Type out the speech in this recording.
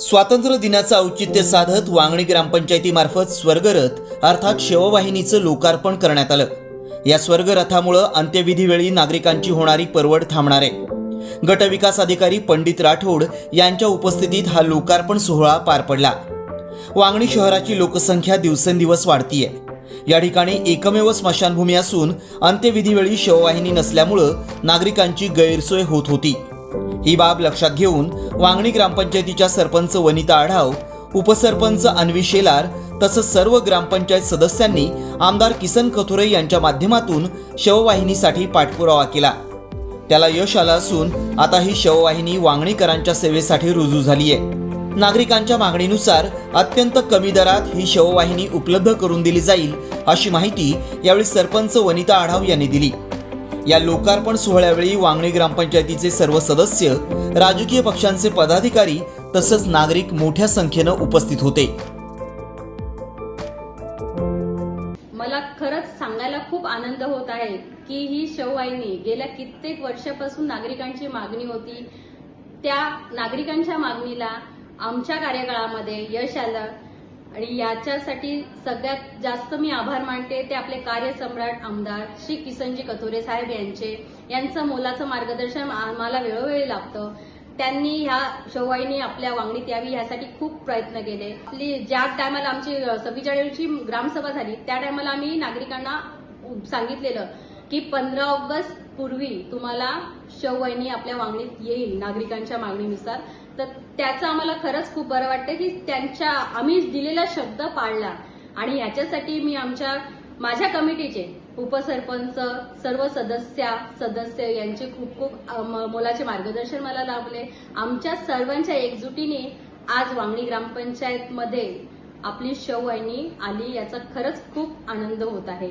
स्वातंत्र्य दिनाचं औचित्य साधत वांगणी ग्रामपंचायतीमार्फत स्वर्गरथ अर्थात शववाहिनीचं लोकार्पण करण्यात आलं. या स्वर्गरथामुळं अंत्यविधीवेळी नागरिकांची होणारी परवड थांबणार. आहे गटविकास अधिकारी पंडित राठोड यांच्या उपस्थितीत हा लोकार्पण सोहळा पार पडला. वांगणी शहराची लोकसंख्या दिवसेंदिवस वाढतीये. या ठिकाणी एकमेव स्मशानभूमी असून अंत्यविधीवेळी शववाहिनी नसल्यामुळं नागरिकांची गैरसोय होत होती. ही बाब लक्षात घेऊन वांगणी ग्रामपंचायतीच्या सरपंच वनिता आढाव उपसरपंच अन्वी शेलार तसंच सर्व ग्रामपंचायत सदस्यांनी आमदार किसन कथोरे यांच्या माध्यमातून शववाहिनीसाठी पाठपुरावा केला. त्याला यश आलं असून आता ही शववाहिनी वांगणीकरांच्या सेवेसाठी रुजू झाली आहे नागरिकांच्या मागणीनुसार अत्यंत कमी दरात ही शववाहिनी उपलब्ध करून दिली जाईल अशी माहिती यावेळी सरपंच वनिता आढाव यांनी दिली. या लोकार्पण सोहळ्यावेळी वांगणी ग्रामपंचायतीचे सर्व सदस्य राजकीय पक्षांचे पदाधिकारी तसंच नागरिक मोठ्या संख्येनं उपस्थित होते. मला खरंच सांगायला खूप आनंद होत आहे की ही शववाहिनी गेल्या कित्येक वर्षापासून नागरिकांची मागणी होती. त्या नागरिकांच्या मागणीला आमच्या कार्यकाळामध्ये यश आलं. आणि याच्यासाठी सगळ्यात जास्त मी आभार मानते ते आपले कार्यसम्राट आमदार श्री किसनजी कथोरे साहेब यांचे. यांचं मोलाचं मार्गदर्शन आम्हाला वेळोवेळी लागतं. त्यांनी ह्या शववाहिनी आपल्या वांगणीत यावी यासाठी खूप प्रयत्न केले. आपली ज्या टायमाला आमची सव्वीचाळीसची ग्रामसभा झाली त्या टायमाला आम्ही नागरिकांना सांगितलेलं की पंधरा ऑगस्ट पूर्वी तुम्हाला शववाहिनी आपल्या वांगणीत येईल नागरिकांच्या मागणीनुसार. तर त्याचं आम्हाला खरंच खूप बरं वाटतं की त्यांच्या आम्ही दिलेला शब्द पाळला. आणि याच्यासाठी मी आमच्या माझ्या कमिटीचे उपसरपंच सर्व सदस्या सदस्य यांचे खूप खूप मोलाचे मार्गदर्शन मला लाभले. आमच्या सर्वांच्या एकजुटीने आज वांगणी ग्रामपंचायतमध्ये आपली शववाहिनी आली याचा खरंच खूप आनंद होत आहे.